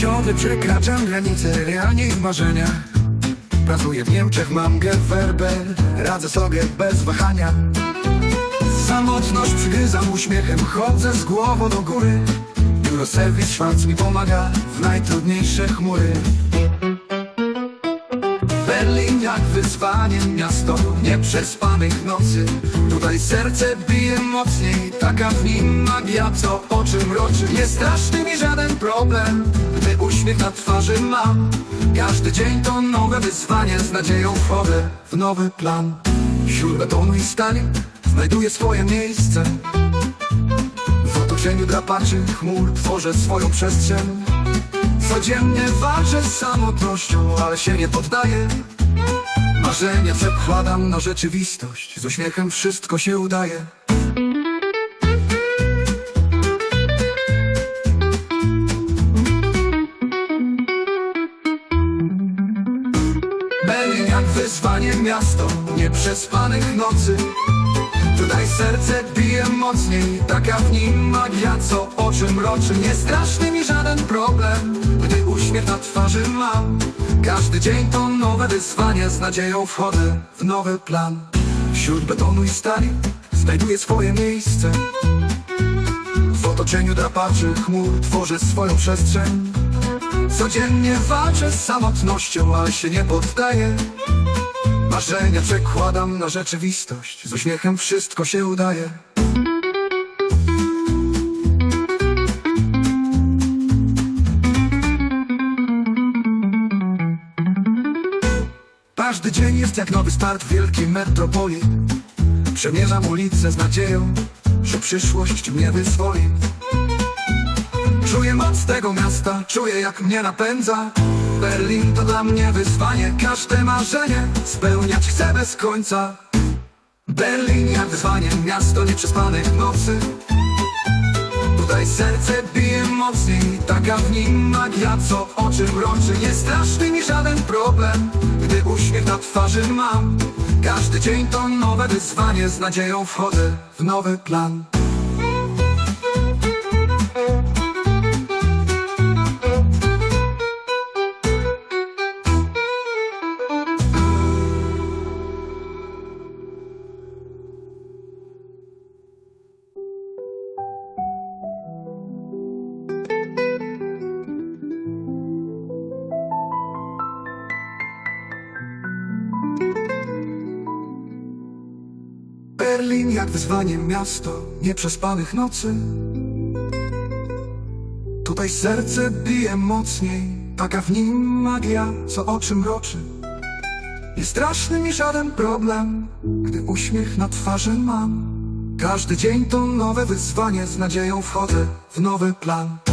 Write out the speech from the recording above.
Ciągle przekraczam granice realnie i w marzeniach Pracuję w Niemczech, mam gewerbę Radzę sobie bez wahania. Samotność przygryzam uśmiechem Chodzę z głową do góry. Biuro serwis Schwarz mi pomaga W najtrudniejsze chmury. Berlin jak wyzwanie Miasto nieprzespanych nocy. Tutaj serce bije mocniej. Taka w nim magia, co oczy mroczy Nie straszny mi żaden problem Gdy uśmiech na twarzy mam Każdy dzień to nowe wyzwanie Z nadzieją wchodzę w nowy plan. Wśród betonu i stali Znajduję swoje miejsce. W otoczeniu drapaczy chmur Tworzę swoją przestrzeń. Codziennie walczę z samotnością, ale się nie poddaję Marzenia przekładam na rzeczywistość. Z uśmiechem wszystko się udaje. Berlin jak wyzwanie miasto Nieprzespanych nocy. Tutaj serce bije mocniej Taka w nim magia, co oczy mroczy Nie straszny mi żaden problem Gdy uśmiech na twarzy mam. Każdy dzień to nowe wyzwanie Z nadzieją wchodzę w nowy plan. Wśród betonu i stali Znajduję swoje miejsce. W otoczeniu drapaczy chmur Tworzę swoją przestrzeń. Codziennie walczę z samotnością Ale się nie poddaję. Marzenia przekładam na rzeczywistość Z uśmiechem wszystko się udaje Każdy dzień jest jak nowy start w wielkiej metropolii. Przemierzam ulice z nadzieją, że przyszłość mnie wyzwoli. Czuję moc tego miasta, czuję jak mnie napędza. Berlin to dla mnie wyzwanie, każde marzenie spełniać chcę bez końca. Berlin jak wyzwanie, miasto nieprzespanych nocy. Tutaj serce taka w nim magia, co oczy mroczy Nie straszny mi żaden problem, gdy uśmiech na twarzy mam. Każdy dzień to nowe wyzwanie, z nadzieją wchodzę w nowy plan Berlin jak wyzwanie miasto nieprzespanych nocy. Tutaj serce bije mocniej Taka w nim magia, co oczy mroczy Nie straszny mi żaden problem Gdy uśmiech na twarzy mam. Każdy dzień to nowe wyzwanie Z nadzieją wchodzę w nowy plan